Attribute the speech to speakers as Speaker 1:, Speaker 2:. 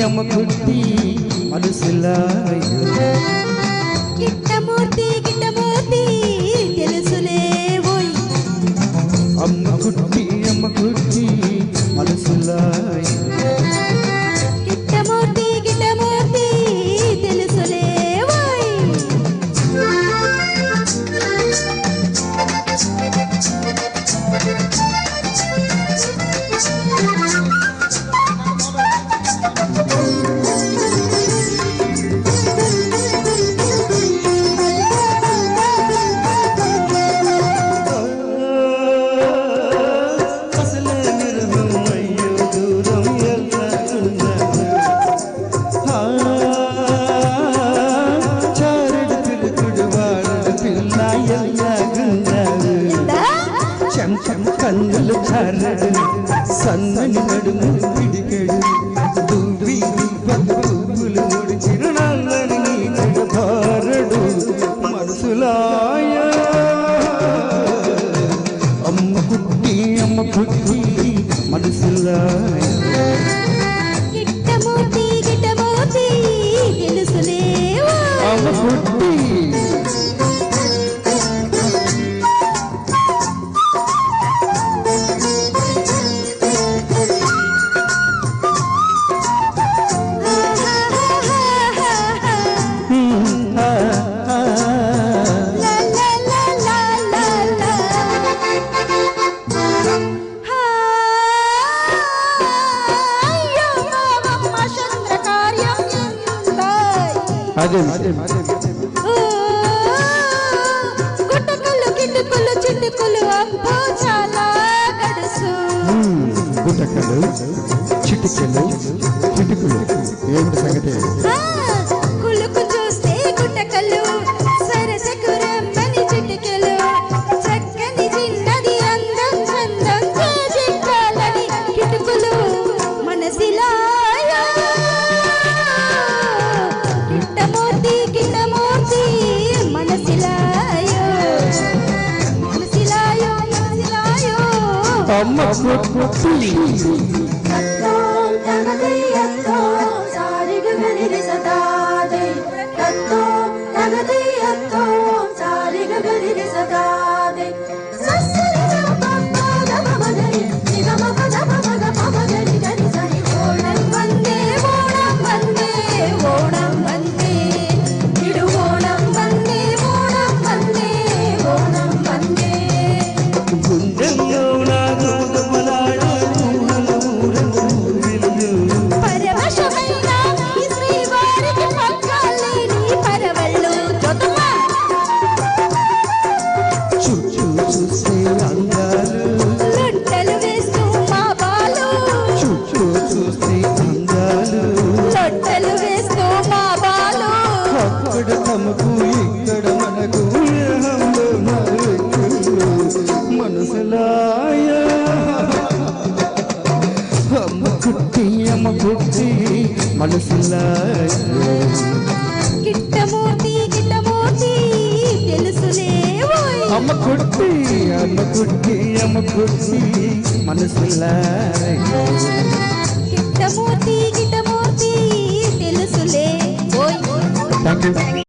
Speaker 1: അമ്മക്കുട്ടി മനസ്സിലായോ కన్నులు చారడు సన్నని నడుము పిడికెడు దువ్వి పువ్వులు
Speaker 2: చిరునాళ్ళని మనసులా
Speaker 1: అదే గుటకలు చిటికెలు చిటికులు ఏమిటి సంగతి? అమ్మ కుట్టి
Speaker 3: తత్వం తనదయ్యత్వం
Speaker 1: చూస్తే అందాలు.
Speaker 2: లొట్టలు వేస్తూ మా బాలు.
Speaker 1: చుట్టూ చూస్తే అందాలు.
Speaker 2: లొట్టలు వేస్తూ మా బాలు.
Speaker 1: అక్కడ తమకు ఇక్కడ మనకు మరెక్కులు మనసులాయ. అమ్మ కుట్టి అమ్మ కుట్టి మనసులాయ.
Speaker 2: గిట్టమూర్తి ఓయ్
Speaker 1: అమ్మ కుట్టి అమ్మ కుట్టి అమ్మ కుట్టి మనసులాయ
Speaker 2: గిట్టమూర్తి గిట్టమూర్తి తెలుసులే ఓయ్
Speaker 1: థ్యాంక్ యూ